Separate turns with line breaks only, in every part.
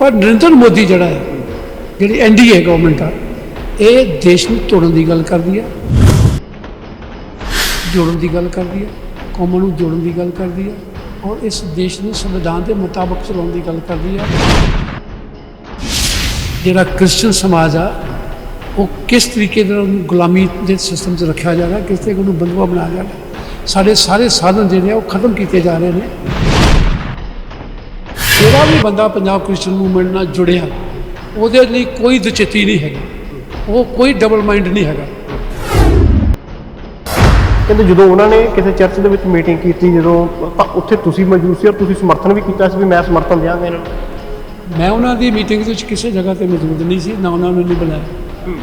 ਪਰ ਨਰਿੰਦਰ ਮੋਦੀ ਜਿਹੜਾ ਹੈ, ਜਿਹੜੀ ਐਨਡੀਏ ਗਵਰਨਮੈਂਟ ਆ, ਇਹ ਦੇਸ਼ ਨੂੰ ਤੋੜਨ ਦੀ ਗੱਲ ਕਰਦੀ ਹੈ ਜੋੜਨ ਦੀ ਗੱਲ ਕਰਦੀ ਹੈ ਕੌਮਾਂ ਨੂੰ ਜੋੜਨ ਦੀ ਗੱਲ ਕਰਦੀ ਹੈ ਔਰ ਇਸ ਦੇਸ਼ ਨੂੰ ਸੰਵਿਧਾਨ ਦੇ ਮੁਤਾਬਕ ਚਲਾਉਣ ਦੀ ਗੱਲ ਕਰਦੀ ਹੈ ਜਿਹੜਾ ਕ੍ਰਿਸਚੀਅਨ ਸਮਾਜ ਆ, ਉਹ ਕਿਸ ਤਰੀਕੇ ਨਾਲ ਉਹਨੂੰ ਗੁਲਾਮੀ ਦੇ ਸਿਸਟਮ 'ਚ ਰੱਖਿਆ ਜਾ ਰਿਹਾ ਕਿਸ ਤਰੀਕੇ ਉਹਨੂੰ ਬੰਦੂਆ ਬਣਾਇਆ ਜਾ ਰਿਹਾ ਸਾਡੇ ਸਾਰੇ ਸਾਧਨ ਜਿਹੜੇ ਆ, ਉਹ ਖਤਮ ਕੀਤੇ ਜਾ ਰਹੇ ਨੇ। ਜਿਹੜਾ ਵੀ ਬੰਦਾ ਪੰਜਾਬ ਕ੍ਰਿਸਚੀਅਨ ਮੂਵਮੈਂਟ ਨਾਲ ਜੁੜਿਆ ਉਹਦੇ ਲਈ ਕੋਈ ਦਚੇਤੀ ਨਹੀਂ ਹੈਗੀ। ਉਹ ਕੋਈ ਡਬਲ ਮਾਈਂਡ ਨਹੀਂ ਹੈਗਾ।
ਕਹਿੰਦੇ ਜਦੋਂ ਉਹਨਾਂ ਨੇ ਕਿਸੇ ਚਰਚ ਦੇ ਵਿੱਚ ਮੀਟਿੰਗ ਕੀਤੀ ਜਦੋਂ ਤਾਂ ਉੱਥੇ ਤੁਸੀਂ ਮੌਜੂਦ ਸੀ ਔਰ ਤੁਸੀਂ ਸਮਰਥਨ ਵੀ ਕੀਤਾ ਸੀ ਵੀ ਮੈਂ ਸਮਰਥਨ ਦਿਆਂਗਾ ਇਹਨਾਂ ਨੂੰ
ਮੈਂ ਉਹਨਾਂ ਦੀ ਮੀਟਿੰਗ ਵਿੱਚ ਕਿਸੇ ਜਗ੍ਹਾ ਤੇ ਮੌਜੂਦ ਨਹੀਂ ਸੀ ਨਾ ਉਹਨਾਂ ਨੂੰ ਨਹੀਂ ਬੁਲਾਇਆ।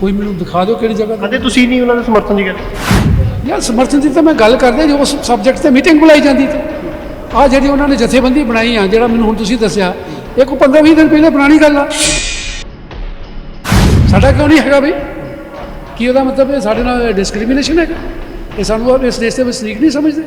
ਕੋਈ ਮੈਨੂੰ ਦਿਖਾ ਦਿਓ ਕਿਹੜੀ ਜਗ੍ਹਾ ਤੇ।
ਕਦੇ ਤੁਸੀਂ ਨਹੀਂ ਉਹਨਾਂ ਦੇ ਸਮਰਥਨ ਦੀ ਗੱਲ
ਯਾਰ ਸਮਰਥਨ ਦੀ ਤਾਂ ਮੈਂ ਗੱਲ ਕਰਦਾ ਜੋ ਉਸ ਸਬਜੈਕਟ ਤੇ ਮੀਟਿੰਗ ਬੁਲਾਈ ਜਾਂਦੀ ਤੇ। ਆ ਜਿਹੜੀ ਉਹਨਾਂ ਨੇ ਜਥੇਬੰਦੀ ਬਣਾਈ ਆ, ਜਿਹੜਾ ਮੈਨੂੰ ਹੁਣ ਤੁਸੀਂ ਦੱਸਿਆ, ਇਹ ਕੋ 15 20 ਦਿਨ ਪਹਿਲੇ ਪੁਰਾਣੀ ਗੱਲ ਆ। ਸਾਡਾ ਕਿਉਂ ਨਹੀਂ ਹੈਗਾ ਬਈ? ਕੀ ਉਹਦਾ ਮਤਲਬ ਹੈ ਸਾਡੇ ਨਾਲ ਡਿਸਕ੍ਰਿਮੀਨੇਸ਼ਨ ਹੈਗਾ? ਇਹ ਸਾਨੂੰ ਇਸ ਦੇਸ਼ ਦੇ ਵਸਨੀਕ ਨਹੀਂ ਸਮਝਦੇ।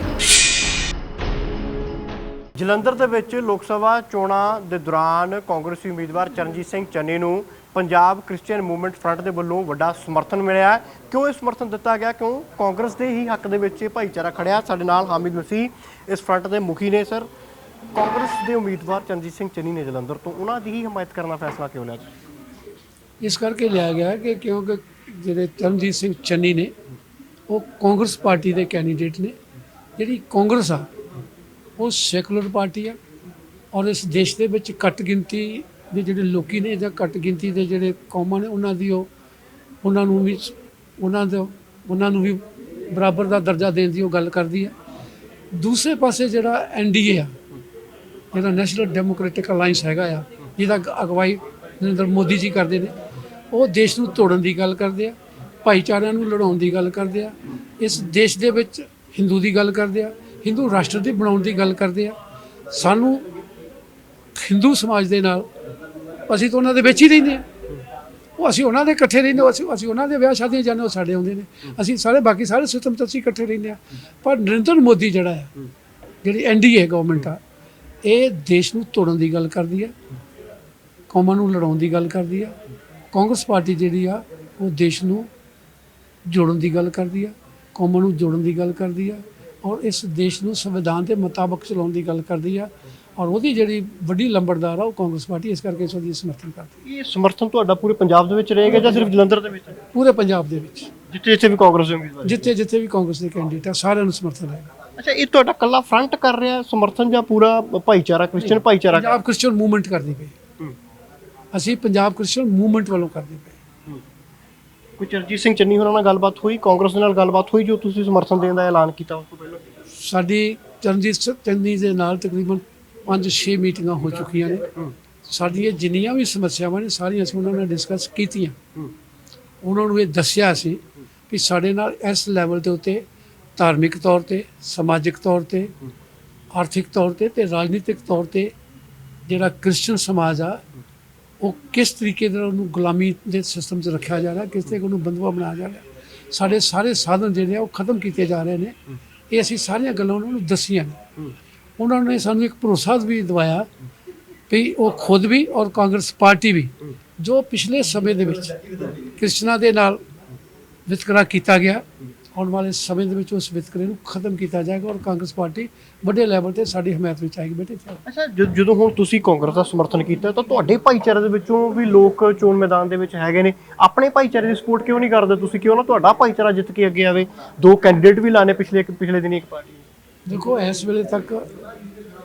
ਜਲੰਧਰ ਦੇ ਵਿੱਚ ਲੋਕ ਸਭਾ ਚੋਣਾਂ ਦੇ ਦੌਰਾਨ ਕਾਂਗਰਸੀ ਉਮੀਦਵਾਰ ਚਰਨਜੀਤ ਸਿੰਘ ਚੰਨੀ ਨੂੰ ਪੰਜਾਬ ਕ੍ਰਿਸਚੀਅਨ ਮੂਵਮੈਂਟ ਫਰੰਟ ਦੇ ਵੱਲੋਂ ਵੱਡਾ ਸਮਰਥਨ ਮਿਲਿਆ ਹੈ। ਕਿਉਂ ਇਹ ਸਮਰਥਨ ਦਿੱਤਾ ਗਿਆ? ਕਿਉਂ? ਕਾਂਗਰਸ ਦੇ ਹੀ ਹੱਕ ਦੇ ਵਿੱਚ ਇਹ ਭਾਈਚਾਰਾ ਖੜਿਆ। ਸਾਡੇ ਨਾਲ ਹਾਮਿਦ ਮਸੀਹ ਇਸ ਫਰੰਟ ਦੇ ਮੁਖੀ ਨੇ, ਸਰ। ਕਾਂਗਰਸ ਦੇ ਉਮੀਦਵਾਰ ਚਰਨਜੀਤ ਸਿੰਘ ਚੰਨੀ ਨੇ ਜਲੰਧਰ ਤੋਂ। ਉਹਨਾਂ ਦੀ ਹੀ ਹਮਾਇਤ ਕਰਨ ਦਾ ਫੈਸਲਾ ਕਿਉਂ ਲਿਆ?
ਇਸ ਕਰਕੇ ਲਿਆ ਗਿਆ ਕਿ ਕਿਉਂਕਿ ਜਿਹੜੇ ਚਰਨਜੀਤ ਸਿੰਘ ਚੰਨੀ ਨੇ, ਉਹ ਕਾਂਗਰਸ ਪਾਰਟੀ ਦੇ ਕੈਂਡੀਡੇਟ ਨੇ। ਜਿਹੜੀ ਕਾਂਗਰਸ ਆ, ਉਹ ਸੈਕੂਲਰ ਪਾਰਟੀ ਆ ਔਰ ਇਸ ਦੇਸ਼ ਦੇ ਵਿੱਚ ਘੱਟ ਗਿਣਤੀ ਦੇ ਜਿਹੜੇ ਲੋਕੀ ਨੇ ਜਾਂ ਘੱਟ ਗਿਣਤੀ ਦੇ ਜਿਹੜੇ ਕੌਮਾਂ ਨੇ, ਉਹਨਾਂ ਦੀ ਉਹ ਉਹਨਾਂ ਨੂੰ ਵੀ ਉਹਨਾਂ ਦੇ ਉਹਨਾਂ ਨੂੰ ਵੀ ਬਰਾਬਰ ਦਾ ਦਰਜਾ ਦੇਣ ਦੀ ਉਹ ਗੱਲ ਕਰਦੀ ਹੈ। ਦੂਸਰੇ ਪਾਸੇ ਜਿਹੜਾ ਐਨਡੀਏ ਆ, ਜਿਹੜਾ ਨੈਸ਼ਨਲ ਡੈਮੋਕ੍ਰੈਟਿਕ ਅਲਾਈਅੰਸ ਹੈਗਾ ਆ, ਜਿਹਦਾ ਅਗਵਾਈ ਨਰਿੰਦਰ ਮੋਦੀ ਜੀ ਕਰਦੇ ਨੇ, ਉਹ ਦੇਸ਼ ਨੂੰ ਤੋੜਨ ਦੀ ਗੱਲ ਕਰਦੇ ਆ, ਭਾਈਚਾਰਿਆਂ ਨੂੰ ਲੜਾਉਣ ਦੀ ਗੱਲ ਕਰਦੇ ਆ, ਇਸ ਦੇਸ਼ ਦੇ ਵਿੱਚ ਹਿੰਦੂ ਦੀ ਗੱਲ ਕਰਦੇ ਆ, ਹਿੰਦੂ ਰਾਸ਼ਟਰ ਦੀ ਬਣਾਉਣ ਦੀ ਗੱਲ ਕਰਦੇ ਆ। ਸਾਨੂੰ ਹਿੰਦੂ ਸਮਾਜ ਦੇ ਨਾਲ ਅਸੀਂ ਤਾਂ ਉਹਨਾਂ ਦੇ ਵਿੱਚ ਹੀ ਰਹਿੰਦੇ ਆ ਉਹ ਅਸੀਂ ਉਹਨਾਂ ਦੇ ਇਕੱਠੇ ਰਹਿੰਦੇ ਅਸੀਂ ਅਸੀਂ ਉਹਨਾਂ ਦੇ ਵਿਆਹ ਸ਼ਾਦੀਆਂ ਜਾਂਦੇ ਉਹ ਸਾਡੇ ਆਉਂਦੇ ਨੇ। ਅਸੀਂ ਸਾਰੇ, ਬਾਕੀ ਸਾਰੇ ਸਿਸਟਮ 'ਚ ਅਸੀਂ ਇਕੱਠੇ ਰਹਿੰਦੇ ਆ ਪਰ ਨਰਿੰਦਰ ਮੋਦੀ ਜਿਹੜਾ ਹੈ, ਜਿਹੜੀ ਐਨਡੀਏ ਗਵਰਨਮੈਂਟ ਆ, ਇਹ ਦੇਸ਼ ਨੂੰ ਤੋੜਨ ਦੀ ਗੱਲ ਕਰਦੀ ਹੈ, ਕੌਮਾਂ ਨੂੰ ਲੜਾਉਣ ਦੀ ਗੱਲ ਕਰਦੀ ਆ ਕਾਂਗਰਸ ਪਾਰਟੀ ਜਿਹੜੀ ਆ, ਉਹ ਦੇਸ਼ ਨੂੰ ਜੋੜਨ ਦੀ ਗੱਲ ਕਰਦੀ ਆ ਕੌਮਾਂ ਨੂੰ ਜੋੜਨ ਦੀ ਗੱਲ ਕਰਦੀ ਆ ਔਰ ਇਸ ਦੇਸ਼ ਨੂੰ ਸੰਵਿਧਾਨ ਦੇ ਮੁਤਾਬਕ ਚਲਾਉਣ ਦੀ ਗੱਲ ਕਰਦੀ ਆ ਔਰ ਉਹਦੀ ਜਿਹੜੀ ਵੱਡੀ ਲੰਬੜਦਾਰ ਆ ਉਹ ਕਾਂਗਰਸ ਪਾਰਟੀ ਇਸ ਕਰਕੇ ਇਸ ਦੀ ਸਮਰਥਨ ਕਰਦੀ
ਇਹ ਸਮਰਥਨ ਤੁਹਾਡਾ ਪੂਰੇ ਪੰਜਾਬ ਦੇ ਵਿੱਚ ਰਹੇਗਾ ਜਾਂ ਸਿਰਫ ਜਲੰਧਰ ਦੇ ਵਿੱਚ?
ਪੂਰੇ ਪੰਜਾਬ ਦੇ ਵਿੱਚ।
ਜਿੱਥੇ ਜਿੱਥੇ ਵੀ ਕਾਂਗਰਸ ਦੇ ਉਮੀਦਵਾਰ
ਜਿੱਥੇ ਜਿੱਥੇ ਵੀ ਕਾਂਗਰਸ ਦੇ ਕੈਂਡੀਡੇਟ ਆ ਸਾਰਿਆਂ ਨੂੰ ਸਮਰਥਨ ਹੈ
ਅੱਛਾ ਇਹ ਤੁਹਾਡਾ ਕੱਲਾ ਫਰੰਟ ਕਰ ਰਿਹਾ ਸਮਰਥਨ ਜਾਂ ਪੂਰਾ ਭਾਈਚਾਰਾ ਕ੍ਰਿਸਚੀਅਨ ਭਾਈਚਾਰਾ?
ਪੰਜਾਬ ਕ੍ਰਿਸਚੀਅਨ ਮੂਵਮੈਂਟ ਕਰਦੀ ਪਈ। ਅਸੀਂ ਪੰਜਾਬ ਕ੍ਰਿਸਚੀਅਨ ਮੂਵਮੈਂਟ ਵੱਲੋਂ ਕਰਦੇ ਪਏ।
ਕੋਈ ਚਰਜੀਤ ਸਿੰਘ ਚੰਨੀ ਹੋਰਾਂ ਨਾਲ ਗੱਲਬਾਤ ਹੋਈ? ਕਾਂਗਰਸ ਨਾਲ ਗੱਲਬਾਤ ਹੋਈ ਜੋ ਤੁਸੀਂ ਸਮਰਥਨ ਦੇਣ ਦਾ ਐਲਾਨ ਕੀਤਾ ਉਸ ਤੋਂ ਪਹਿਲਾਂ?
ਸਾਡੀ ਚਰਨਜੀਤ ਸਿੰਘ ਚੰਨੀ ਦੇ ਨਾਲ ਤਕਰੀਬਨ 5-6 ਮੀਟਿੰਗਾਂ ਹੋ ਚੁੱਕੀਆਂ ਨੇ। ਸਾਡੀਆਂ ਜਿੰਨੀਆਂ ਵੀ ਸਮੱਸਿਆਵਾਂ ਨੇ, ਸਾਰੀਆਂ ਅਸੀਂ ਉਹਨਾਂ ਨਾਲ ਡਿਸਕਸ ਕੀਤੀਆਂ। ਉਹਨਾਂ ਨੂੰ ਇਹ ਦੱਸਿਆ ਸੀ ਕਿ ਸਾਡੇ ਨਾਲ ਇਸ ਲੈਵਲ ਦੇ ਉੱਤੇ ਧਾਰਮਿਕ ਤੌਰ ਤੇ, ਸਮਾਜਿਕ ਤੌਰ ਤੇ, ਆਰਥਿਕ ਤੌਰ ਤੇ ਤੇ ਰਾਜਨੀਤਿਕ ਤੌਰ ਤੇ ਜਿਹੜਾ ਕ੍ਰਿਸਚੀਅਨ ਸਮਾਜ ਆ, ਉਹ ਕਿਸ ਤਰੀਕੇ ਨਾਲ ਉਹਨੂੰ ਗੁਲਾਮੀ ਦੇ ਸਿਸਟਮ 'ਚ ਰੱਖਿਆ ਜਾ ਰਿਹਾ, ਕਿਸ ਤਰੀਕੇ ਉਹਨੂੰ ਬੰਦੂਆ ਬਣਾਇਆ ਜਾ ਰਿਹਾ। ਸਾਡੇ ਸਾਰੇ ਸਾਧਨ ਜਿਹੜੇ ਆ, ਉਹ ਖਤਮ ਕੀਤੇ ਜਾ ਰਹੇ ਨੇ। ਇਹ ਅਸੀਂ ਸਾਰੀਆਂ ਗੱਲਾਂ ਉਹਨਾਂ ਨੂੰ ਦੱਸੀਆਂ ਨੇ। ਉਹਨਾਂ ਨੇ ਸਾਨੂੰ ਇੱਕ ਭਰੋਸਾ ਵੀ ਦਿਵਾਇਆ ਵੀ ਉਹ ਖੁਦ ਵੀ ਔਰ ਕਾਂਗਰਸ ਪਾਰਟੀ ਵੀ ਜੋ ਪਿਛਲੇ ਸਮੇਂ ਦੇ ਵਿੱਚ ਕ੍ਰਿਸ਼ਨਾ ਦੇ ਨਾਲ ਵਿਤਕਰਾ ਕੀਤਾ ਗਿਆ, ਆਉਣ ਵਾਲੇ ਸਮੇਂ ਦੇ ਵਿੱਚ ਉਸ ਵਿਤਕਰੇ ਨੂੰ ਖਤਮ ਕੀਤਾ ਜਾਏਗਾ ਔਰ ਕਾਂਗਰਸ ਪਾਰਟੀ ਵੱਡੇ ਲੈਵਲ ਤੇ ਸਾਡੀ ਹਮਾਇਤ ਵਿੱਚ ਆਏਗੀ ਬੇਟੇ।
ਅੱਛਾ, ਜ- ਜਦੋਂ ਹੁਣ ਤੁਸੀਂ ਕਾਂਗਰਸ ਦਾ ਸਮਰਥਨ ਕੀਤਾ ਤਾਂ ਤੁਹਾਡੇ ਭਾਈਚਾਰੇ ਦੇ ਵਿੱਚੋਂ ਵੀ ਲੋਕ ਚੋਣ ਮੈਦਾਨ ਦੇ ਵਿੱਚ ਹੈਗੇ ਨੇ। ਆਪਣੇ ਭਾਈਚਾਰੇ ਦੀ ਸਪੋਰਟ ਕਿਉਂ ਨਹੀਂ ਕਰਦੇ? ਤੁਸੀਂ ਕਿਉਂ ਨਾ ਤੁਹਾਡਾ ਭਾਈਚਾਰਾ ਜਿੱਤ ਕੇ ਅੱਗੇ ਆਵੇ। ਦੋ ਕੈਂਡੀਡੇਟ ਵੀ ਲਾਣੇ ਪਿਛਲੇ ਇੱਕ, ਪਿਛਲੇ ਦਿਨ ਇੱਕ ਪਾਰਟੀ
ਦੇਖੋ, ਇਸ ਵੇਲੇ ਤੱਕ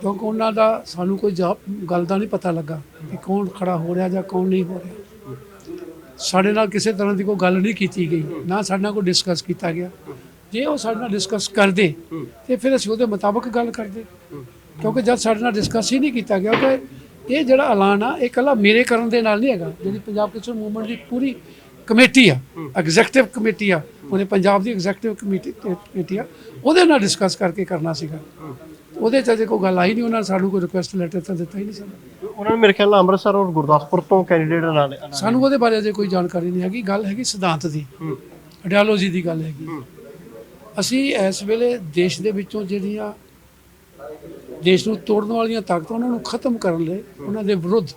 ਕਿਉਂਕਿ ਉਹਨਾਂ ਦਾ ਸਾਨੂੰ ਕੋਈ ਜਵਾਬ ਗੱਲ ਦਾ ਨਹੀਂ ਪਤਾ ਲੱਗਾ ਕਿ ਕੌਣ ਖੜਾ ਹੋ ਰਿਹਾ ਜਾਂ ਕੌਣ ਨਹੀਂ ਹੋ ਰਿਹਾ। ਸਾਡੇ ਨਾਲ ਕਿਸੇ ਤਰ੍ਹਾਂ ਦੀ ਕੋਈ ਗੱਲ ਨਹੀਂ ਕੀਤੀ ਗਈ। ਨਾ ਸਾਡੇ ਨਾਲ ਕੋਈ ਡਿਸਕਸ ਕੀਤਾ ਗਿਆ। ਜੇ ਉਹ ਸਾਡੇ ਨਾਲ ਡਿਸਕਸ ਕਰਦੇ, ਤੇ ਫਿਰ ਅਸੀਂ ਉਹਦੇ ਮੁਤਾਬਕ ਗੱਲ ਕਰਦੇ। ਕਿਉਂਕਿ ਜਦ ਸਾਡੇ ਨਾਲ ਡਿਸਕਸ ਹੀ ਨਹੀਂ ਕੀਤਾ ਗਿਆ ਕਿ ਇਹ ਜਿਹੜਾ ਐਲਾਨ ਆ, ਇਹ ਕੱਲਾ ਮੇਰੇ ਕਰਨ ਦੇ ਨਾਲ ਨਹੀਂ ਹੈਗਾ। ਜਿਹੜੀ ਪੰਜਾਬ ਕਿਸਾਨ ਮੂਵਮੈਂਟ ਦੀ ਪੂਰੀ ਕਮੇਟੀ ਆ ਐਗਜ਼ੈਕਟਿਵ ਕਮੇਟੀ ਆ ਉਹਨੇ ਪੰਜਾਬ ਦੀ ਐਗਜ਼ੈਕਟਿਵ ਕਮੇਟੀ ਕਮੇਟੀ ਆ ਉਹਦੇ ਨਾਲ ਡਿਸਕਸ ਕਰਕੇ ਕਰਨਾ ਸੀਗਾ। ਉਹਦੇ ਚ ਅਜੇ ਕੋਈ ਗੱਲ ਆਈ ਨਹੀਂ ਉਹਨਾਂ ਨੇ ਸਾਨੂੰ ਕੋਈ ਰਿਕੁਐਸਟ ਲੈਟਰ ਤਾਂ ਦਿੱਤਾ ਹੀ ਨਹੀਂ ਸਾਨੂੰ।
ਉਹਨਾਂ ਨੇ ਮੇਰੇ ਖਿਆਲ ਨਾਲ ਅੰਮ੍ਰਿਤਸਰ ਔਰ ਗੁਰਦਾਸਪੁਰ ਤੋਂ ਕੈਂਡੀਡੇਟ ਲਾਣੇ
ਸਾਨੂੰ ਉਹਦੇ ਬਾਰੇ ਅਜੇ ਕੋਈ ਜਾਣਕਾਰੀ ਨਹੀਂ ਹੈਗੀ। ਗੱਲ ਹੈਗੀ ਸਿਧਾਂਤ ਦੀ। ਆਈਡੀਓਲੋਜੀ ਦੀ ਗੱਲ ਹੈਗੀ। ਅਸੀਂ ਇਸ ਵੇਲੇ ਦੇਸ਼ ਦੇ ਵਿੱਚੋਂ ਜਿਹੜੀਆਂ ਦੇਸ਼ ਨੂੰ ਤੋੜਨ ਵਾਲੀਆਂ ਤਾਕਤਾਂ ਉਹਨਾਂ ਨੂੰ ਖਤਮ ਕਰਨ ਲਈ ਉਹਨਾਂ ਦੇ ਵਿਰੁੱਧ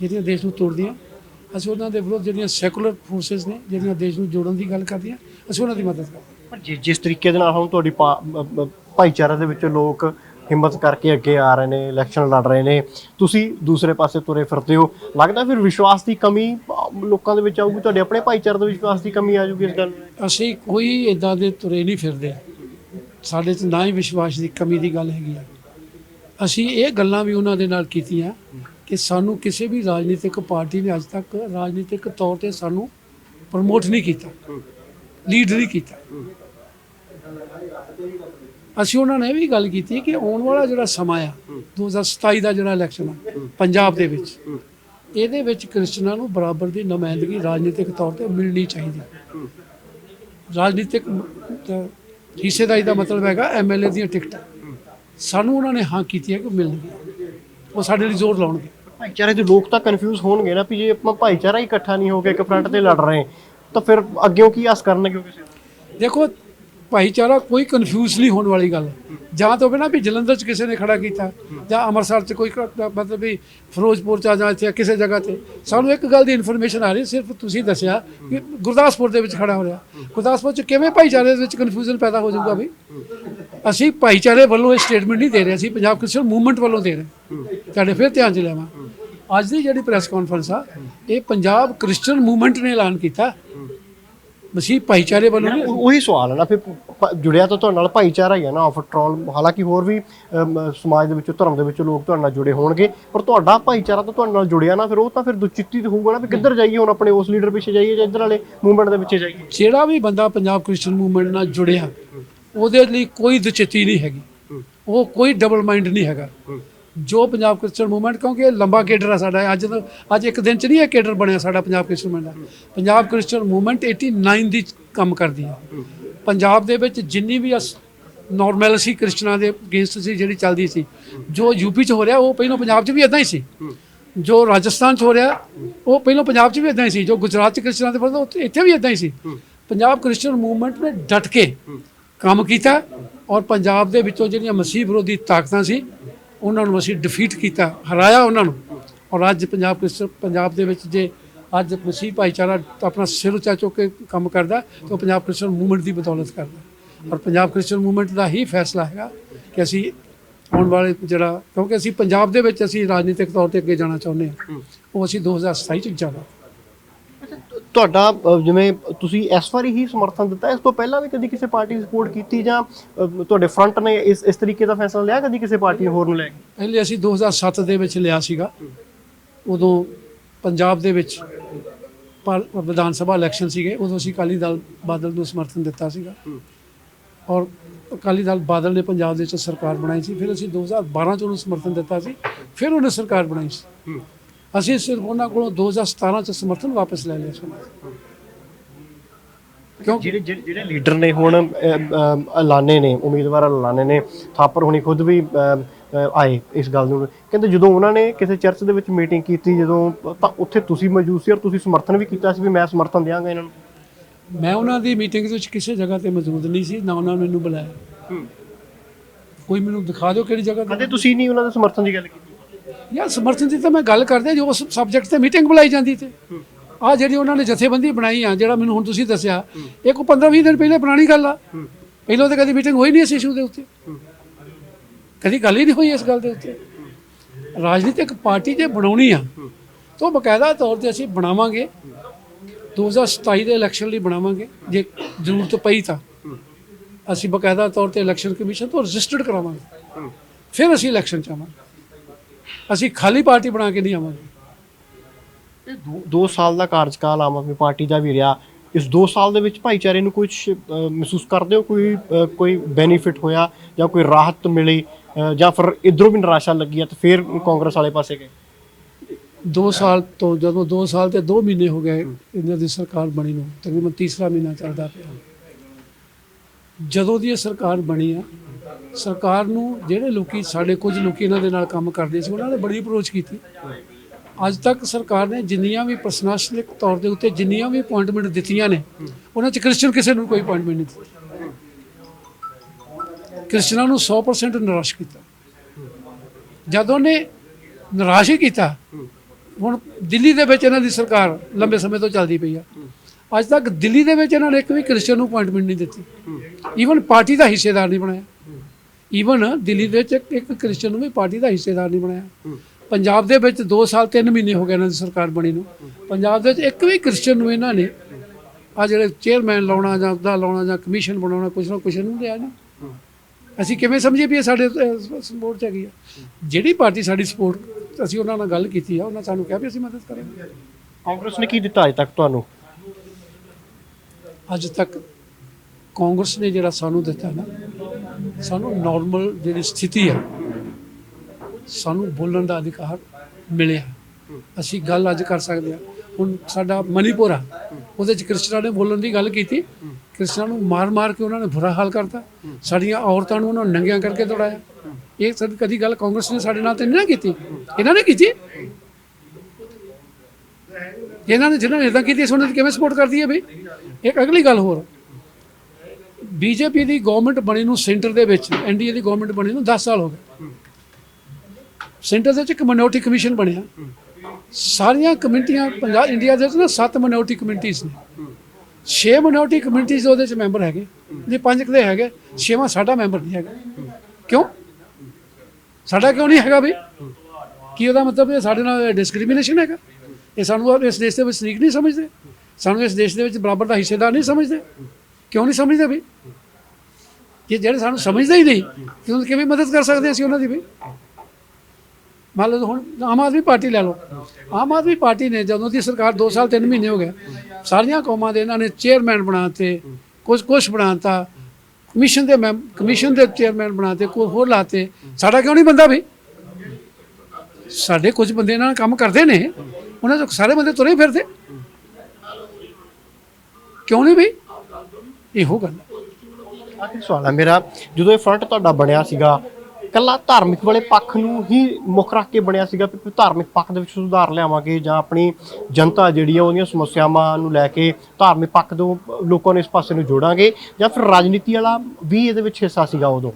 ਜਿਹੜੀਆਂ ਦੇਸ਼ ਨੂੰ ਤੋੜਦੀਆਂ ਅਸੀਂ ਉਹਨਾਂ ਦੇ ਵਿਰੁੱਧ ਜਿਹੜੀਆਂ ਸੈਕੂਲਰ ਫੋਰਸਸ ਨੇ ਜਿਹੜੀਆਂ ਦੇਸ਼ ਨੂੰ ਜੋੜਨ ਦੀ ਗੱਲ ਕਰਦੀਆਂ ਅਸੀਂ ਉਹਨਾਂ ਦੀ ਮਦਦ ਕਰਦੇ
ਪਰ ਜਿ- ਜਿਸ ਤਰੀਕੇ ਦੇ ਨਾਲ ਹੁਣ ਤੁਹਾਡੀ ਪਾ- ਭਾਈਚਾਰੇ ਦੇ ਵਿੱਚ ਲੋਕ ਹਿੰਮਤ ਕਰਕੇ ਅੱਗੇ ਆ ਰਹੇ ਨੇ ਇਲੈਕਸ਼ਨ ਲੜ ਰਹੇ ਨੇ ਤੁਸੀਂ ਦੂਸਰੇ ਪਾਸੇ ਤੁਰੇ ਫਿਰਦੇ ਹੋ ਲੱਗਦਾ ਫਿਰ ਵਿਸ਼ਵਾਸ ਦੀ ਕਮੀ ਅ, ਲੋਕਾਂ ਦੇ ਵਿੱਚ ਆਊਗੀ ਤੁਹਾਡੇ ਆਪਣੇ ਭਾਈਚਾਰੇ ਦੇ ਵਿਸ਼ਵਾਸ ਦੀ ਕਮੀ ਆ ਜਾਊਗੀ ਇਸ ਗੱਲ ਨੂੰ
ਅਸੀਂ ਕੋਈ ਇਦਾਂ ਦੇ ਤੁਰੇ ਨਹੀਂ ਫਿਰਦੇ। ਸਾਡੇ 'ਚ ਨਾ ਹੀ ਵਿਸ਼ਵਾਸ ਦੀ ਕਮੀ ਦੀ ਗੱਲ ਹੈਗੀ ਆ। ਅਸੀਂ ਇਹ ਗੱਲਾਂ ਵੀ ਉਹਨਾਂ ਦੇ ਨਾਲ ਕੀਤੀਆਂ ਕਿ ਸਾਨੂੰ ਕਿਸੇ ਵੀ ਰਾਜਨੀਤਿਕ ਪਾਰਟੀ ਨੇ ਅੱਜ ਤੱਕ ਰਾਜਨੀਤਿਕ ਤੌਰ ਤੇ ਸਾਨੂੰ ਪ੍ਰਮੋਟ ਨਹੀਂ ਕੀਤਾ ਲੀਡ ਨਹੀਂ ਕੀਤਾ। ਅਸੀਂ ਉਹਨਾਂ ਨੇ ਇਹ ਵੀ ਗੱਲ ਕੀਤੀ ਕਿ ਆਉਣ ਵਾਲਾ ਜਿਹੜਾ ਸਮਾਂ ਆ 2027 ਦਾ ਜਿਹੜਾ ਇਲੈਕਸ਼ਨ ਆ, ਪੰਜਾਬ ਦੇ ਵਿੱਚ, ਇਹਦੇ ਵਿੱਚ ਕ੍ਰਿਸਚਨਾਂ ਨੂੰ ਬਰਾਬਰ ਦੀ ਨੁਮਾਇੰਦਗੀ ਰਾਜਨੀਤਿਕ ਤੌਰ ਤੇ ਮਿਲਣੀ ਚਾਹੀਦੀ। ਰਾਜਨੀਤਿਕ ਹਿੱਸੇਦਾਰੀ ਦਾ ਮਤਲਬ ਹੈਗਾ ਐਮਐਲਏ ਦੀਆਂ ਟਿਕਟਾਂ। ਸਾਨੂੰ ਉਹਨਾਂ ਨੇ ਹਾਂ ਕੀਤੀ ਹੈ ਕਿ ਮਿਲਣਗੀਆਂ। ਉਹ ਸਾਡੇ ਲਈ ਜ਼ੋਰ ਲਾਉਣਗੇ।
ਭਾਈਚਾਰੇ ਦੇ ਲੋਕ ਤਾਂ ਕਨਫਿਊਜ਼ ਹੋਣਗੇ ਨਾ ਵੀ ਜੇ ਆਪਾਂ ਭਾਈਚਾਰਾ ਹੀ ਇਕੱਠਾ ਨਹੀਂ ਹੋ ਕੇ ਇੱਕ ਫਰੰਟ ਤੇ ਲੜ ਰਹੇ, ਤਾਂ ਫਿਰ ਅੱਗਿਓਂ ਕੀ ਆਸ ਕਰਨਗੇ ਕਿਸੇ
ਦੇਖੋ, ਭਾਈਚਾਰਾ ਕੋਈ ਕਨਫਿਊਜ਼ ਨਹੀਂ ਹੋਣ ਵਾਲੀ ਗੱਲ। ਜਾਂ ਤਾਂ ਹੋਵੇ ਵੀ ਜਲੰਧਰ 'ਚ ਕਿਸੇ ਨੇ ਖੜਾ ਕੀਤਾ, ਜਾਂ ਅੰਮ੍ਰਿਤਸਰ 'ਚ ਕੋਈ ਮਤਲਬ ਵੀ ਫਿਰੋਜ਼ਪੁਰ 'ਚ ਆ ਜਾਂ ਇੱਥੇ ਕਿਸੇ ਜਗ੍ਹਾ ਤੇ। ਸਾਨੂੰ ਇੱਕ ਗੱਲ ਦੀ ਇਨਫੋਰਮੇਸ਼ਨ ਆ ਰਹੀ, ਸਿਰਫ ਤੁਸੀਂ ਦੱਸਿਆ ਕਿ ਗੁਰਦਾਸਪੁਰ ਦੇ ਵਿੱਚ ਖੜਾ ਹੋ ਰਿਹਾ। ਗੁਰਦਾਸਪੁਰ 'ਚ ਕਿਵੇਂ ਭਾਈਚਾਰੇ ਦੇ ਵਿੱਚ ਕਨਫਿਊਜ਼ਨ ਪੈਦਾ ਹੋ ਜਾਊਗਾ ਵੀ? ਅਸੀਂ ਭਾਈਚਾਰੇ ਵੱਲੋਂ ਇਹ ਸਟੇਟਮੈਂਟ ਨਹੀਂ ਦੇ ਰਹੇ, ਅਸੀਂ ਪੰਜਾਬ ਕ੍ਰਿਸਚਨ ਮੂਵਮੈਂਟ ਵੱਲੋਂ ਦੇ ਰਹੇ। ਤੁਹਾਡੇ ਫਿਰ ਧਿਆਨ 'ਚ ਲਿਆਵਾਂ। ਅੱਜ ਦੀ ਜਿਹੜੀ ਪ੍ਰੈਸ ਕਾਨਫਰੰਸ ਆ ਇਹ ਪੰਜਾਬ ਕ੍ਰਿਸਚਨ ਮੂਵਮੈਂਟ ਨੇ ਐਲਾਨ ਕੀਤਾ। ਮਸੀਹ ਭਾਈਚਾਰੇ ਵੱਲੋਂ
ਉਹ- ਸਵਾਲ ਹੈ ਨਾ ਫਿਰ ਜੁੜਿਆ ਤਾਂ ਤੁਹਾਡੇ ਨਾਲ ਭਾਈਚਾਰਾ ਹੀ ਹੈ ਨਾ ਆਫਟਰ ਆਲ ਹਾਲਾਂਕਿ ਹੋਰ ਵੀ ਸਮਾਜ ਦੇ ਵਿੱਚ ਧਰਮ ਦੇ ਵਿੱਚ ਲੋਕ ਤੁਹਾਡੇ ਨਾਲ ਜੁੜੇ ਹੋਣਗੇ ਪਰ ਤੁਹਾਡਾ ਭਾਈਚਾਰਾ ਤਾਂ ਤੁਹਾਡੇ ਨਾਲ ਜੁੜਿਆ ਨਾ ਫਿਰ ਉਹ ਤਾਂ ਫਿਰ ਦੁਚਿੱਤੀ ਹੋਊਗਾ ਨਾ ਵੀ ਕਿੱਧਰ ਜਾਈਏ ਹੁਣ ਆਪਣੇ ਉਸ ਲੀਡਰ ਪਿੱਛੇ ਜਾਈਏ ਜਾਂ ਇੱਧਰ ਵਾਲੇ ਮੂਵਮੈਂਟ ਦੇ ਪਿੱਛੇ ਜਾਈਏ।
ਜਿਹੜਾ ਵੀ ਬੰਦਾ ਪੰਜਾਬ ਕ੍ਰਿਸਚਨ ਮੂਵਮੈਂਟ ਨਾਲ ਜੁੜਿਆ ਉਹਦੇ ਲਈ ਕੋਈ ਦਚਿੱਤੀ ਨਹੀਂ ਹੈਗੀ। ਉਹ ਕੋਈ ਡਬਲ ਮਾਈਂਡ ਨਹੀਂ ਹੈਗਾ। ਜੋ ਪੰਜਾਬ ਕ੍ਰਿਸਚਨ ਮੂਵਮੈਂਟ, ਕਿਉਂਕਿ ਇਹ ਲੰਬਾ ਕੇਡਰ ਆ ਸਾਡਾ, ਅੱਜ ਦਾ ਅੱਜ ਇੱਕ ਦਿਨ ਚ ਨਹੀਂ ਇਹ ਕੇਡਰ ਬਣਿਆ ਸਾਡਾ ਪੰਜਾਬ ਕ੍ਰਿਸਚਨ ਮੂਵਮੈਂਟ ਦਾ। ਪੰਜਾਬ ਕ੍ਰਿਸਚਨ ਮੂਵਮੈਂਟ 89 ਦੀ ਕੰਮ ਕਰਦੀ ਹੈ ਪੰਜਾਬ ਦੇ ਵਿੱਚ ਜਿੰਨੀ ਵੀ ਨਾਰਮਲ ਸੀ ਕ੍ਰਿਸਚਨਾਂ ਦੇ ਅਗੇਂਸਟ ਸੀ, ਜਿਹੜੀ ਚੱਲਦੀ ਸੀ, ਜੋ ਯੂਪੀ ਚ ਹੋ ਰਿਹਾ, ਉਹ ਪਹਿਲਾਂ ਪੰਜਾਬ ਚ ਵੀ ਇਦਾਂ ਹੀ ਸੀ। ਜੋ ਰਾਜਸਥਾਨ ਚ ਹੋ ਰਿਹਾ, ਉਹ ਪਹਿਲਾਂ ਪੰਜਾਬ ਚ ਵੀ ਇਦਾਂ ਹੀ ਸੀ। ਜੋ ਗੁਜਰਾਤ ਚ ਕ੍ਰਿਸਚਨਾਂ ਦੇ ਵਿਰੁੱਧ ਉੱਥੇ- ਇੱਥੇ ਵੀ ਇਦਾਂ ਹੀ ਸੀ। ਪੰਜਾਬ ਕ੍ਰਿਸਚਨ ਮੂਵਮੈਂਟ ਨੇ ਡਟ ਕੇ ਕੰਮ ਕੀਤਾ ਔਰ ਪੰਜਾਬ ਦੇ ਵਿੱਚੋਂ ਜਿਹੜੀਆਂ ਮਸੀਹ ਵਿਰੋਧੀ ਤਾਕਤਾਂ ਸੀ ਉਹਨਾਂ ਨੂੰ ਅਸੀਂ ਡਿਫੀਟ ਕੀਤਾ, ਹਰਾਇਆ ਉਹਨਾਂ ਨੂੰ। ਔਰ ਅੱਜ ਪੰਜਾਬ ਕ੍ਰਿਸਚਨ ਪੰਜਾਬ ਦੇ ਵਿੱਚ ਜੇ ਅੱਜ ਮਸੀਹ ਭਾਈਚਾਰਾ ਆਪਣਾ ਸਿਰ ਉੱਚਾ ਚੁੱਕ ਕੇ ਕੰਮ ਕਰਦਾ, ਤਾਂ ਉਹ ਪੰਜਾਬ ਕ੍ਰਿਸਚਨ ਮੂਵਮੈਂਟ ਦੀ ਬਦੌਲਤ ਕਰਦਾ। ਔਰ ਪੰਜਾਬ ਕ੍ਰਿਸਚਨ ਮੂਵਮੈਂਟ ਦਾ ਹੀ ਫੈਸਲਾ ਹੈਗਾ ਕਿ ਅਸੀਂ ਆਉਣ ਵਾਲੇ ਜਿਹੜਾ ਕਿਉਂਕਿ ਅਸੀਂ ਪੰਜਾਬ ਦੇ ਵਿੱਚ ਅਸੀਂ ਰਾਜਨੀਤਿਕ ਤੌਰ ਤੇ ਅੱਗੇ ਜਾਣਾ ਚਾਹੁੰਦੇ ਹਾਂ। ਉਹ ਅਸੀਂ 2027 ਚ ਜਾਣਾ।
ਤੁਹਾਡਾ ਅ, ਜਿਵੇਂ ਤੁਸੀਂ ਇਸ ਵਾਰੀ ਹੀ ਸਮਰਥਨ ਦਿੱਤਾ ਇਸ ਤੋਂ ਪਹਿਲਾਂ ਵੀ ਕਦੀ ਕਿਸੇ ਪਾਰਟੀ ਦੀ ਸਪੋਰਟ ਕੀਤੀ ਜਾਂ ਅ, ਤੁਹਾਡੇ ਫਰੰਟ ਨੇ ਇਸ ਇਸ ਤਰੀਕੇ ਦਾ ਫੈਸਲਾ ਲਿਆ ਕਦੀ ਕਿਸੇ ਪਾਰਟੀ ਹੋਰ ਨੂੰ ਲੈ ਕੇ?
ਪਹਿਲੇ ਅਸੀਂ 2007 ਦੇ ਵਿੱਚ ਲਿਆ ਸੀਗਾ। ਉਦੋਂ ਪੰਜਾਬ ਦੇ ਵਿੱਚ ਪਰ ਵਿਧਾਨ ਸਭਾ ਇਲੈਕਸ਼ਨ ਸੀਗੇ ਉਦੋਂ ਅਸੀਂ ਅਕਾਲੀ ਦਲ ਬਾਦਲ ਨੂੰ ਸਮਰਥਨ ਦਿੱਤਾ ਸੀਗਾ। ਔਰ ਅਕਾਲੀ ਦਲ ਬਾਦਲ ਨੇ ਪੰਜਾਬ ਦੇ ਵਿੱਚ ਸਰਕਾਰ ਬਣਾਈ ਸੀ ਫਿਰ ਅਸੀਂ 2012 ਚ ਉਹਨੂੰ ਸਮਰਥਨ ਦਿੱਤਾ ਸੀ ਫਿਰ ਉਹਨੇ ਸਰਕਾਰ ਬਣਾਈ ਸੀ। ਅਸੀਂ ਸਿਰਫ ਉਹਨਾਂ ਕੋਲੋਂ 2017 ਚ ਸਮਰਥਨ ਵਾਪਸ ਲੈ ਲਿਆ ਸੀ। ਕਿਉਂ?
ਜਿਹੜੇ ਜਿਹੜੇ ਲੀਡਰ ਨੇ ਹੁਣ ਐਲਾਨੇ ਨੇ ਉਮੀਦਵਾਰ ਐਲਾਨੇ ਨੇ ਥਾਪਰ ਹੁਣੀ ਖੁਦ ਵੀ ਆਏ ਇਸ ਗੱਲ ਨੂੰ। ਕਹਿੰਦੇ ਜਦੋਂ ਉਹਨਾਂ ਨੇ ਕਿਸੇ ਚਰਚ ਦੇ ਵਿੱਚ ਮੀਟਿੰਗ ਕੀਤੀ ਜਦੋਂ ਤਾਂ ਉੱਥੇ ਤੁਸੀਂ ਮੌਜੂਦ ਸੀ ਔਰ ਤੁਸੀਂ ਸਮਰਥਨ ਵੀ ਕੀਤਾ ਸੀ ਵੀ ਮੈਂ ਸਮਰਥਨ ਦਿਆਂਗਾ ਇਹਨਾਂ ਨੂੰ।
ਮੈਂ ਉਹਨਾਂ ਦੀ ਮੀਟਿੰਗ ਵਿੱਚ ਕਿਸੇ ਜਗ੍ਹਾ ਤੇ ਮੌਜੂਦ ਨਹੀਂ ਸੀ ਨਾ ਉਹਨਾਂ ਨੇ ਮੈਨੂੰ ਬੁਲਾਇਆ। ਕੋਈ ਮੈਨੂੰ ਦਿਖਾ ਦਿਓ ਕਿਹੜੀ ਜਗ੍ਹਾ ਤੇ
ਕਦੇ ਤੁਸੀਂ ਨਹੀਂ ਉਹਨਾਂ ਦੇ ਸਮਰਥਨ ਦੀ ਗੱਲ ਕੀਤੀ?
ਯਾਰ ਸਮਰਥਨ ਦੀ ਤਾਂ ਮੈਂ ਗੱਲ ਕਰਦੇ ਜੋ, ਉਸ ਸਬਜੈਕਟ ਤੇ ਮੀਟਿੰਗ ਬੁਲਾਈ ਜਾਂਦੀ ਤੇ। ਆ ਜਿਹੜੀ ਉਹਨਾਂ ਨੇ ਜਥੇਬੰਦੀ ਬਣਾਈ ਆ, ਜਿਹੜਾ ਮੈਨੂੰ ਹੁਣ ਤੁਸੀਂ ਦੱਸਿਆ, ਇਹ ਕੋ 15 20 ਦਿਨ ਪਹਿਲੇ ਪੁਰਾਣੀ ਗੱਲ ਆ। ਪਹਿਲਾਂ ਤਾਂ ਕਦੀ ਮੀਟਿੰਗ ਹੋਈ ਨਹੀਂ ਇਸ ਇਸ਼ੂ ਦੇ ਉੱਤੇ। ਕਦੀ ਗੱਲ ਹੀ ਨਹੀਂ ਹੋਈ ਇਸ ਗੱਲ ਦੇ ਉੱਤੇ। ਰਾਜਨੀਤਿਕ ਪਾਰਟੀ ਜੇ ਬਣਾਉਣੀ ਆ, ਤਾਂ ਬਕਾਇਦਾ ਤੌਰ ਤੇ ਅਸੀਂ ਬਣਾਵਾਂਗੇ। 2027 ਦੇ ਇਲੈਕਸ਼ਨ ਲਈ ਬਣਾਵਾਂਗੇ, ਜੇ ਜ਼ਰੂਰਤ ਪਈ ਤਾਂ। ਅਸੀਂ ਬਕਾਇਦਾ ਤੌਰ ਤੇ ਇਲੈਕਸ਼ਨ ਕਮਿਸ਼ਨ ਤੋਂ ਰਜਿਸਟਰਡ ਕਰਾਵਾਂਗੇ। ਫਿਰ ਅਸੀਂ ਇਲੈਕਸ਼ਨ ਚ ਆਵਾਂਗੇ। ਅਸੀਂ ਖਾਲੀ ਪਾਰਟੀ ਬਣਾ ਕੇ ਨਹੀਂ ਆਵਾਂਗੇ।
ਇਹ 2 ਸਾਲ ਦਾ ਕਾਰਜਕਾਲ ਆਮ ਆਦਮੀ ਪਾਰਟੀ ਦਾ ਵੀ ਰਿਹਾ। ਇਸ 2 ਸਾਲ ਦੇ ਵਿੱਚ ਭਾਈਚਾਰੇ ਨੂੰ ਕੁਝ ਮਹਿਸੂਸ ਕਰਦੇ ਹੋ? ਕੋਈ ਕੋਈ ਬੈਨੀਫਿਟ ਹੋਇਆ ਜਾਂ ਕੋਈ ਰਾਹਤ ਮਿਲੀ? ਜਾਂ ਫਿਰ ਇਧਰੋਂ ਵੀ ਨਿਰਾਸ਼ਾ ਲੱਗੀ ਤੇ ਫਿਰ ਕਾਂਗਰਸ ਵਾਲੇ ਪਾਸੇ ਗਏ?
2 ਸਾਲ ਤੋਂ ਜਦੋਂ 2 ਸਾਲ ਤੇ 2 ਮਹੀਨੇ ਹੋ ਗਏ ਇਹਨਾਂ ਦੀ ਸਰਕਾਰ ਬਣੀ ਨੂੰ ਤਕਰੀਬਨ ਤੀਸਰਾ ਮਹੀਨਾ ਚੱਲਦਾ ਪਿਆ। ਜਦੋਂ ਦੀ ਇਹ ਸਰਕਾਰ ਬਣੀ ਆ ਸਰਕਾਰ ਨੂੰ ਜਿਹੜੇ ਲੋਕੀ ਸਾਡੇ ਕੁਝ ਲੋਕੀ ਇਹਨਾਂ ਦੇ ਨਾਲ ਕੰਮ ਕਰਦੇ ਸੀ, ਉਹਨਾਂ ਨੇ ਬੜੀ ਅਪਰੋਚ ਕੀਤੀ। ਅੱਜ ਤੱਕ ਸਰਕਾਰ ਨੇ ਜਿੰਨੀਆਂ ਵੀ ਪ੍ਰਸ਼ਾਸਨਿਕ ਤੌਰ ਦੇ ਉੱਤੇ ਜਿੰਨੀਆਂ ਵੀ ਅਪਾਇੰਟਮੈਂਟ ਦਿੱਤੀਆਂ ਨੇ, ਉਹਨਾਂ ਚ ਕ੍ਰਿਸਚਨ ਕਿਸੇ ਨੂੰ ਕੋਈ ਅਪਾਇੰਟਮੈਂਟ ਨਹੀਂ ਦਿੱਤੀ। ਕ੍ਰਿਸਚਨਾਂ ਨੂੰ 100% ਨਿਰਾਸ਼ ਕੀਤਾ। ਜਦੋਂ ਨੇ ਨਿਰਾਸ਼ ਹੀ ਕੀਤਾ, ਹੁਣ ਦਿੱਲੀ ਦੇ ਵਿੱਚ ਇਹਨਾਂ ਦੀ ਸਰਕਾਰ ਲੰਬੇ ਸਮੇਂ ਤੋਂ ਚੱਲਦੀ ਪਈ ਆ। ਅੱਜ ਤੱਕ ਦਿੱਲੀ ਦੇ ਵਿੱਚ ਇਹਨਾਂ ਨੇ ਇੱਕ ਵੀ ਕ੍ਰਿਸਚੀਅਨ ਨੂੰ ਅਪਾਇੰਟਮੈਂਟ ਨਹੀਂ ਦਿੱਤੀ। ਈਵਨ ਪਾਰਟੀ ਦਾ ਹਿੱਸੇਦਾਰ ਨਹੀਂ ਬਣਾਇਆ। ਈਵਨ ਦਿੱਲੀ ਦੇ ਵਿੱਚ ਇੱਕ- ਇੱਕ ਕ੍ਰਿਸਚੀਅਨ ਨੂੰ ਵੀ ਪਾਰਟੀ ਦਾ ਹਿੱਸੇਦਾਰ ਨਹੀਂ ਬਣਾਇਆ। ਪੰਜਾਬ ਦੇ ਵਿੱਚ 2 ਸਾਲ 3 ਮਹੀਨੇ ਹੋ ਗਏ ਇਹਨਾਂ ਦੀ ਸਰਕਾਰ ਬਣੀ ਨੂੰ। ਪੰਜਾਬ ਦੇ ਵਿੱਚ ਇੱਕ ਵੀ ਕ੍ਰਿਸਚੀਅਨ ਨੂੰ ਇਹਨਾਂ ਨੇ ਆ ਜਿਹੜੇ ਚੇਅਰਮੈਨ ਲਾਉਣਾ ਜਾਂ ਉਹਦਾ ਲਾਉਣਾ ਜਾਂ ਕਮਿਸ਼ਨ ਬਣਾਉਣਾ ਕੁਛ ਨਾ ਕੁਛ ਨੂੰ ਲਿਆ ਨਹੀਂ ਅਸੀਂ ਕਿਵੇਂ ਸਮਝੀਏ ਵੀ ਇਹ ਸਾਡੇ ਸਪੋਰਟ ਚ ਹੈਗੀ ਆ? ਜਿਹੜੀ ਪਾਰਟੀ ਸਾਡੀ ਸਪੋਰਟ ਅਸੀਂ ਉਹਨਾਂ ਨਾਲ ਗੱਲ ਕੀਤੀ ਆ ਉਹਨਾਂ ਸਾਨੂੰ ਕਿਹਾ ਵੀ ਅਸੀਂ ਮਦਦ ਕਰਾਂਗੇ।
ਕਾਂਗਰਸ ਨੇ ਕੀ ਦਿੱਤਾ ਅਜੇ ਤੱਕ ਤੁਹਾਨੂੰ?
ਅੱਜ ਤੱਕ ਕਾਂਗਰਸ ਨੇ ਜਿਹੜਾ ਸਾਨੂੰ ਦਿੱਤਾ ਨਾ ਸਾਨੂੰ ਨਾਰਮਲ ਜਿਹੜੀ ਸਥਿਤੀ ਆ, ਸਾਨੂੰ ਬੋਲਣ ਦਾ ਅਧਿਕਾਰ ਮਿਲਿਆ। ਅਸੀਂ ਗੱਲ ਅੱਜ ਕਰ ਸਕਦੇ ਹਾਂ। ਹੁਣ ਸਾਡਾ ਮਨੀਪੁਰ ਆ, ਉਹਦੇ ਚ ਕ੍ਰਿਸ਼ਨਾ ਨੇ ਬੋਲਣ ਦੀ ਗੱਲ ਕੀਤੀ। ਕ੍ਰਿਸ਼ਨਾ ਨੂੰ ਮਾਰ-ਮਾਰ ਕੇ ਉਹਨਾਂ ਨੇ ਬੁਰਾ ਹਾਲ ਕਰਤਾ। ਸਾਡੀਆਂ ਔਰਤਾਂ ਨੂੰ ਉਹਨਾਂ ਨੇ ਨੰਗੀਆਂ ਕਰਕੇ ਦੌੜਾਇਆ। ਇਹ ਸਭ ਕਦੀ ਗੱਲ ਕਾਂਗਰਸ ਨੇ ਸਾਡੇ ਨਾਲ ਤੇ ਨਹੀਂ ਨਾ ਕੀਤੀ? ਇਹਨਾਂ ਨੇ ਕੀਤੀ? ਇਹਨਾਂ ਨੇ ਜਿਹਨਾਂ ਨੇ ਇਦਾਂ ਕੀਤੀ, ਅਸੀਂ ਉਹਨਾਂ ਦੀ ਕਿਵੇਂ ਸਪੋਰਟ ਕਰਦੀ ਹੈ ਬਈ? ਇੱਕ ਅਗਲੀ ਗੱਲ ਹੋਰ। ਬੀਜੇਪੀ ਦੀ ਗਵਰਨਮੈਂਟ ਬਣੀ ਨੂੰ ਸੈਂਟਰ ਦੇ ਵਿੱਚ, ਐਨਡੀਏ ਦੀ ਗਵਰਨਮੈਂਟ ਬਣੀ ਨੂੰ 10 ਸਾਲ ਹੋ ਗਏ। ਸੈਂਟਰ ਦੇ ਵਿੱਚ ਇੱਕ ਮਿਨੋਰਟੀ ਕਮਿਸ਼ਨ ਬਣਿਆ। ਸਾਰੀਆਂ ਕਮਿਊਨਿਟੀਆਂ ਪੰਜਾਬ, ਇੰਡੀਆ ਦੇ ਵਿੱਚ ਨਾ ਸੱਤ ਮਿਨੋਰਟੀ ਕਮਿਊਨਿਟੀਆਂ ਨੇ। ਛੇ ਮਿਨੋਰਟੀ ਕਮਿਊਨਿਟੀਆਂ ਉਹਦੇ ਚ ਮੈਂਬਰ ਹੈਗੇ। ਜੇ ਪੰਜ ਕੁ ਹੈਗੇ, ਛੇਵਾਂ ਸਾਡਾ ਮੈਂਬਰ ਨਹੀਂ ਹੈਗਾ। ਕਿਉਂ? ਸਾਡਾ ਕਿਉਂ ਨਹੀਂ ਹੈਗਾ ਵੀ ਕੀ ਉਹਦਾ ਮਤਲਬ ਇਹ ਸਾਡੇ ਨਾਲ ਡਿਸਕ੍ਰਿਮੀਨੇਸ਼ਨ ਹੈਗਾ? ਇਹ ਸਾਨੂੰ ਇਸ ਦੇਸ਼ ਦੇ ਵਿੱਚ ਸ਼ਰੀਕ ਨਹੀਂ ਸਮਝਦੇ। ਸਾਨੂੰ ਇਸ ਦੇਸ਼ ਦੇ ਵਿੱਚ ਬਰਾਬਰ ਦਾ ਹਿੱਸੇਦਾਰ ਨਹੀਂ ਸਮਝਦੇ। ਕਿਉਂ ਨਹੀਂ ਸਮਝਦੇ ਬਈ? ਕਿ ਜਿਹੜੇ ਸਾਨੂੰ ਸਮਝਦੇ ਹੀ ਨਹੀਂ ਕਿ ਉਹਨਾਂ ਕਿਵੇਂ ਮਦਦ ਕਰ ਸਕਦੇ ਅਸੀਂ ਉਹਨਾਂ ਦੀ ਬਈ? ਮੰਨ ਲਓ ਹੁਣ ਆਮ ਆਦਮੀ ਪਾਰਟੀ ਲੈ ਲਓ। ਆਮ ਆਦਮੀ ਪਾਰਟੀ ਨੇ ਜਦੋਂ ਦੀ ਸਰਕਾਰ 2 ਸਾਲ 3 ਮਹੀਨੇ ਹੋ ਗਏ, ਸਾਰੀਆਂ ਕੌਮਾਂ ਦੇ ਇਹਨਾਂ ਨੇ ਚੇਅਰਮੈਨ ਬਣਾਤੇ ਕੁਝ ਕੁਝ ਬਣਾਤਾ, ਕਮਿਸ਼ਨ ਦੇ ਮੈਂ ਕਮਿਸ਼ਨ ਦੇ ਚੇਅਰਮੈਨ ਬਣਾਤੇ, ਕੋਈ ਹੋਰ ਲਾਤੇ। ਸਾਡਾ ਕਿਉਂ ਨਹੀਂ ਬੰਦਾ ਬਈ? ਸਾਡੇ ਕੁਝ ਬੰਦੇ ਨਾਲ ਕੰਮ ਕਰਦੇ ਨੇ, ਉਹਨਾਂ ਚੋਂ ਸਾਰੇ ਬੰਦੇ ਤੁਰੇ ਫਿਰਦੇ। ਕਿਉਂ ਨਹੀਂ ਬਈ? ਇਹੋ ਗੱਲ ਹੈ।
ਆਖਰੀ ਸਵਾਲ ਹੈ। ਮੇਰਾ ਜਦੋਂ ਇਹ ਫਰੰਟ ਤੁਹਾਡਾ ਬਣਿਆ ਸੀਗਾ ਕੱਲਾ ਧਾਰਮਿਕ ਵਾਲੇ ਪੱਖ ਨੂੰ ਹੀ ਮੁੱਖ ਰੱਖ ਕੇ ਬਣਿਆ ਸੀਗਾ ਵੀ ਧਾਰਮਿਕ ਪੱਖ ਦੇ ਵਿੱਚ ਸੁਧਾਰ ਲਿਆਵਾਂਗੇ ਜਾਂ ਆਪਣੀ ਜਨਤਾ ਜਿਹੜੀ ਆ ਉਹਦੀਆਂ ਸਮੱਸਿਆਵਾਂ ਨੂੰ ਲੈ ਕੇ ਧਾਰਮਿਕ ਪੱਖ ਤੋਂ ਲੋਕਾਂ ਨੂੰ ਇਸ ਪਾਸੇ ਨੂੰ ਜੋੜਾਂਗੇ ਜਾਂ ਫਿਰ ਰਾਜਨੀਤੀ ਵਾਲਾ ਵੀ ਇਹਦੇ ਵਿੱਚ ਹਿੱਸਾ ਸੀਗਾ ਉਦੋਂ?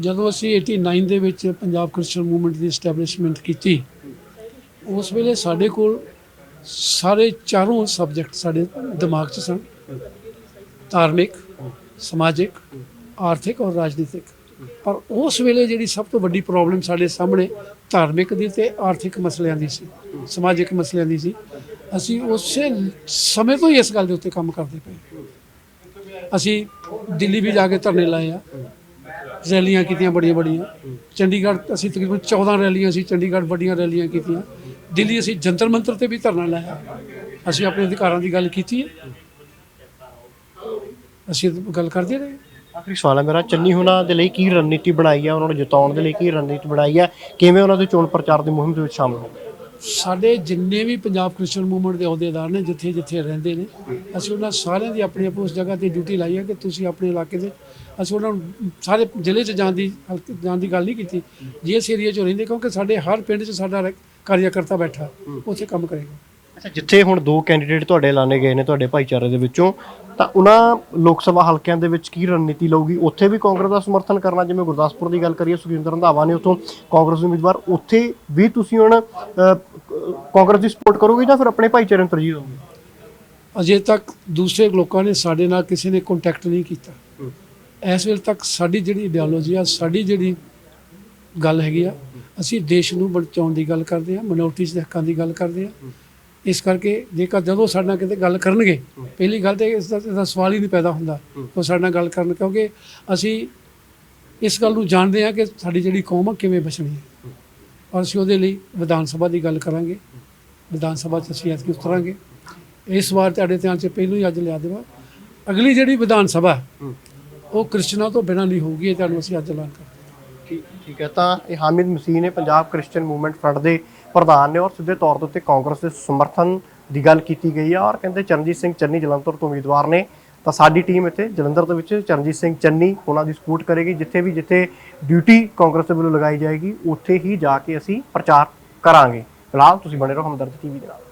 ਜਦੋਂ ਅਸੀਂ 89 ਦੇ ਵਿੱਚ ਪੰਜਾਬ ਕ੍ਰਿਸਚੀਅਨ ਮੂਵਮੈਂਟ ਦੀ ਸਟੈਬਲਿਸ਼ਮੈਂਟ ਕੀਤੀ ਉਸ ਵੇਲੇ ਸਾਡੇ ਕੋਲ ਸਾਰੇ ਚਾਰੋਂ ਸਬਜੈਕਟ ਸਾਡੇ ਦਿਮਾਗ 'ਚ ਸਨ। ਧਾਰਮਿਕ, ਸਮਾਜਿਕ, ਆਰਥਿਕ ਔਰ ਰਾਜਨੀਤਿਕ। ਪਰ ਉਸ ਵੇਲੇ ਜਿਹੜੀ ਸਭ ਤੋਂ ਵੱਡੀ ਪ੍ਰੋਬਲਮ ਸਾਡੇ ਸਾਹਮਣੇ ਧਾਰਮਿਕ ਦੀ ਤੇ ਆਰਥਿਕ ਮਸਲਿਆਂ ਦੀ ਸੀ, ਸਮਾਜਿਕ ਮਸਲਿਆਂ ਦੀ ਸੀ। ਅਸੀਂ ਉਸੇ ਸਮੇਂ ਤੋਂ ਹੀ ਇਸ ਗੱਲ ਦੇ ਉੱਤੇ ਕੰਮ ਕਰਦੇ ਪਏ। ਅਸੀਂ ਦਿੱਲੀ ਵੀ ਜਾ ਕੇ ਧਰਨੇ ਲਾਏ ਆ। ਰੈਲੀਆਂ ਕੀਤੀਆਂ ਬੜੀਆਂ ਬੜੀਆਂ। ਚੰਡੀਗੜ੍ਹ ਅਸੀਂ ਤਕਰੀਬਨ 14 ਰੈਲੀਆਂ ਸੀ, ਚੰਡੀਗੜ੍ਹ ਵੱਡੀਆਂ ਰੈਲੀਆਂ ਕੀਤੀਆਂ। ਦਿੱਲੀ ਅਸੀਂ ਜੰਤਰ ਮੰਤਰ ਤੇ ਵੀ ਧਰਨਾ ਲਾਇਆ। ਅਸੀਂ ਆਪਣੇ ਅਧਿਕਾਰਾਂ ਦੀ ਗੱਲ ਕੀਤੀ ਹੈ। ਅਸੀਂ ਗੱਲ ਕਰਦੇ ਰਹੇ
ਆਖਰੀ ਸਵਾਲ ਹੈ ਮੇਰਾ ਚੰਨੀ ਹੁਣਾਂ ਦੇ ਲਈ ਕੀ ਰਣਨੀਤੀ ਬਣਾਈ ਹੈ ਉਹਨਾਂ ਨੂੰ ਜਿਤਾਉਣ ਦੇ ਲਈ ਕੀ ਰਣਨੀਤੀ ਬਣਾਈ ਹੈ ਕਿਵੇਂ ਉਹਨਾਂ ਦੇ ਚੋਣ ਪ੍ਰਚਾਰ ਦੀ ਮੁਹਿੰਮ ਦੇ ਵਿੱਚ ਸ਼ਾਮਲ ਹੋ?
ਸਾਡੇ ਜਿੰਨੇ ਵੀ ਪੰਜਾਬ ਕ੍ਰਿਸਚੀਅਨ ਮੂਵਮੈਂਟ ਦੇ ਅਹੁਦੇਦਾਰ ਨੇ ਜਿੱਥੇ ਜਿੱਥੇ ਰਹਿੰਦੇ ਨੇ ਅਸੀਂ ਉਹਨਾਂ ਸਾਰਿਆਂ ਦੀ ਆਪਣੀ ਆਪਣੀ ਉਸ ਜਗ੍ਹਾ ਤੇ ਡਿਊਟੀ ਲਾਈ ਹੈ ਕਿ ਤੁਸੀਂ ਆਪਣੇ ਇਲਾਕੇ ਦੇ ਅਸੀਂ ਉਹਨਾਂ ਨੂੰ ਸਾਰੇ ਜ਼ਿਲ੍ਹੇ 'ਚ ਜਾਣ ਦੀ ਜਾਣ ਦੀ ਗੱਲ ਨਹੀਂ ਕੀਤੀ ਜੇ ਇਸ ਏਰੀਆ 'ਚ ਰਹਿੰਦੇ ਕਿਉਂਕਿ ਸਾਡੇ ਹਰ ਪਿੰਡ 'ਚ ਸਾਡਾ ਕਾਰਿਆਕਰਤਾ ਬੈਠਾ ਉੱਥੇ ਕੰਮ ਕਰੇਗਾ।
ਅੱਛਾ ਜਿੱਥੇ ਹੁਣ ਦੋ ਕੈਂਡੀਡੇਟ ਤੁਹਾਡੇ ਐਲਾਨੇ ਗਏ ਨੇ ਤੁਹਾਡੇ ਭਾਈਚਾਰੇ ਦੇ ਵਿੱਚੋਂ ਤਾਂ ਉਹਨਾਂ ਲੋਕ ਸਭਾ ਹਲਕਿਆਂ ਦੇ ਵਿੱਚ ਕੀ ਰਣਨੀਤੀ ਲਊਗੀ? ਉੱਥੇ ਵੀ ਕਾਂਗਰਸ ਦਾ ਸਮਰਥਨ ਕਰਨਾ ਜਿਵੇਂ ਗੁਰਦਾਸਪੁਰ ਦੀ ਗੱਲ ਕਰੀਏ ਸੁਖਜਿੰਦਰ ਰੰਧਾਵਾ ਨੇ ਉੱਥੋਂ ਕਾਂਗਰਸ ਦੇ ਉਮੀਦਵਾਰ ਉੱਥੇ ਵੀ ਤੁਸੀਂ ਹੁਣ ਕਾਂਗਰਸ ਦੀ ਸਪੋਰਟ ਕਰੋਗੇ ਜਾਂ ਫਿਰ ਆਪਣੇ ਭਾਈਚਾਰੇ ਨੂੰ ਤਰਜੀਹ ਦਿਓਗੇ?
ਅਜੇ ਤੱਕ ਦੂਸਰੇ ਲੋਕਾਂ ਨੇ ਸਾਡੇ ਨਾਲ ਕਿਸੇ ਨੇ ਕੰਟੈਕਟ ਨਹੀਂ ਕੀਤਾ। ਇਸ ਵੇਲੇ ਤੱਕ ਸਾਡੀ ਜਿਹੜੀ ਇਡੀਓਲੋਜੀ ਆ ਸਾਡੀ ਜਿਹੜੀ ਗੱਲ ਹੈਗੀ ਆ ਅਸੀਂ ਦੇਸ਼ ਨੂੰ ਬਚਾਉਣ ਦੀ ਗੱਲ ਕਰਦੇ ਆ ਮਿਨੋਰਟੀਜ਼ ਦੇ ਹੱਕਾਂ ਦੀ ਗੱਲ ਕਰਦੇ ਆ। ਇਸ ਕਰਕੇ ਜੇਕਰ ਜਦੋਂ ਸਾਡੇ ਨਾਲ ਕਿਤੇ ਗੱਲ ਕਰਨਗੇ ਪਹਿਲੀ ਗੱਲ ਤੇ ਇਸ ਦਾ ਸਵਾਲ ਹੀ ਨਹੀਂ ਪੈਦਾ ਹੁੰਦਾ ਉਹ ਸਾਡੇ ਨਾਲ ਗੱਲ ਕਰਨ ਕਿਉਂਕਿ ਅਸੀਂ ਇਸ ਗੱਲ ਨੂੰ ਜਾਣਦੇ ਆ ਕਿ ਸਾਡੀ ਜਿਹੜੀ ਕੌਮ ਆ ਕਿਵੇਂ ਬਚਣੀ ਹੈ। ਔਰ ਅਸੀਂ ਉਹਦੇ ਲਈ ਵਿਧਾਨ ਸਭਾ ਦੀ ਗੱਲ ਕਰਾਂਗੇ। ਵਿਧਾਨ ਸਭਾ 'ਚ ਅਸੀਂ ਐਤਕੀ ਉਤਰਾਂਗੇ। ਇਸ ਵਾਰ ਤੁਹਾਡੇ ਧਿਆਨ 'ਚ ਪਹਿਲਾਂ ਹੀ ਅੱਜ ਲਿਆ ਦੇਵਾ। ਅਗਲੀ ਜਿਹੜੀ ਵਿਧਾਨ ਸਭਾ ਹੈ, ਉਹ ਕ੍ਰਿਸਚਨਾਂ ਤੋਂ ਬਿਨਾਂ ਨਹੀਂ ਹੋਊਗੀ ਇਹ ਤੁਹਾਨੂੰ ਅਸੀਂ ਅੱਜ ਐਲਾਨ ਕਰਦੇ ਹਾਂ।
ਠੀਕ ਠੀਕ ਹੈ ਤਾਂ ਇਹ ਹਾਮਿਦ ਮਸੀਹ ਨੇ ਪੰਜਾਬ ਕ੍ਰਿਸਚੀਅਨ ਮੂਵਮੈਂਟ ਫਰੰਟ ਦੇ ਪ੍ਰਧਾਨ ਨੇ ਔਰ ਸਿੱਧੇ ਤੌਰ ਦੇ ਉੱਤੇ ਕਾਂਗਰਸ ਦੇ ਸਮਰਥਨ ਦੀ ਗੱਲ ਕੀਤੀ ਗਈ ਆ ਔਰ ਕਹਿੰਦੇ ਚਰਨਜੀਤ ਸਿੰਘ ਚੰਨੀ ਜਲੰਧਰ ਤੋਂ ਉਮੀਦਵਾਰ ਨੇ। ਤਾਂ ਸਾਡੀ ਟੀਮ ਇੱਥੇ ਜਲੰਧਰ ਦੇ ਵਿੱਚ ਚਰਨਜੀਤ ਸਿੰਘ ਚੰਨੀ ਉਹਨਾਂ ਦੀ ਸਪੋਰਟ ਕਰੇਗੀ। ਜਿੱਥੇ ਵੀ ਜਿੱਥੇ ਡਿਊਟੀ ਕਾਂਗਰਸ ਦੇ ਵੱਲੋਂ ਲਗਾਈ ਜਾਏਗੀ, ਉੱਥੇ ਹੀ ਜਾ ਕੇ ਅਸੀਂ ਪ੍ਰਚਾਰ ਕਰਾਂਗੇ। ਫਿਲਹਾਲ ਤੁਸੀਂ ਬਣੇ ਰਹੋ ਹਮਦਰਦ ਟੀਵੀ ਦੇ ਨਾਲ।